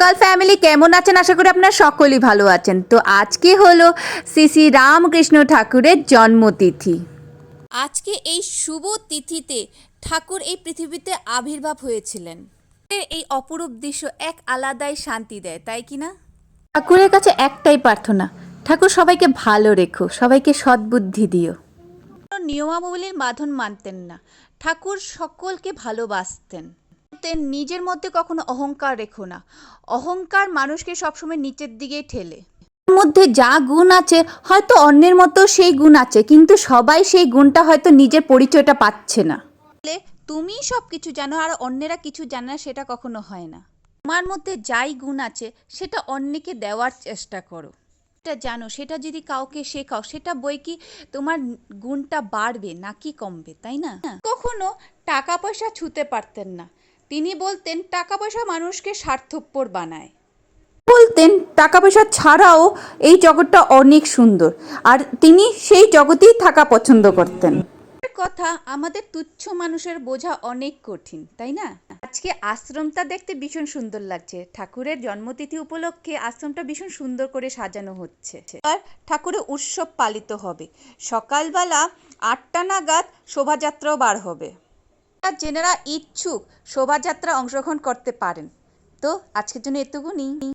কাল ফ্যামিলি কেমন আছেন? আশা করি আপনারা সকলেই ভালো আছেন। তো আজকে হলো শ্রী শ্রী রামকৃষ্ণ ঠাকুরের জন্মতিথি। আজকে এই শুভ তিথিতে ঠাকুর এই পৃথিবীতে আবির্ভাব হয়েছিলেন। এই অপরূপ দৃশ্য এক আলাদাই শান্তি দেয় তাই কি না? ঠাকুরের কাছে একটাই প্রার্থনা ঠাকুর সবাইকে ভালো রেখো সবাইকে সদ্বুদ্ধি দিও। কোনো নিয়মাবলীর বাঁধন মানতেন না। ঠাকুর সকলকে ভালোবাসতেন। তেন নিজের মধ্যে কখনো অহংকার রেখো না। অহংকার মানুষকে সবসময় নিচের দিকেই ঠেলে। মধ্যে যা গুণ আছে হয়তো অন্যের মতো সেই গুণ আছে কিন্তু সবাই সেই গুণটা হয়তো নিজের পরিচয়টা পাচ্ছে না। তুমিই সব কিছু জানো আর অন্যেরা কিছু জানে না সেটা কখনো হয় না। তোমার মধ্যে যাই গুণ আছে সেটা অন্যকে দেওয়ার চেষ্টা করো। এটা জানো সেটা যদি কাউকে শেখাও সেটা বই কি তোমার গুণটা বাড়বে নাকি কমবে তাই না? কখনো টাকা পয়সা ছুতে পারতেন না। তিনি বলতেন টাকা পয়সা মানুষকে স্বার্থপর বানায়। বলতেন টাকা পয়সা ছাড়াও এই জগৎটা অনেক সুন্দর। আর তিনি সেই জগতেই থাকা পছন্দ করতেন। কথা আমাদের তুচ্ছ মানুষের বোঝা অনেক কঠিন তাই না? আজকে আশ্রমটা দেখতে ভীষণ সুন্দর লাগছে। ঠাকুরের জন্মতিথি উপলক্ষে আশ্রমটা ভীষণ সুন্দর করে সাজানো হচ্ছে। আর ঠাকুরের উৎসব পালিত হবে। সকালবেলা আটটা নাগাদ শোভাযাত্রাও বার হবে। যেনারা ইচ্ছুক শোভাযাত্রা অংশগ্রহণ করতে পারেন। তো আজকের জন্য এতটুকুনি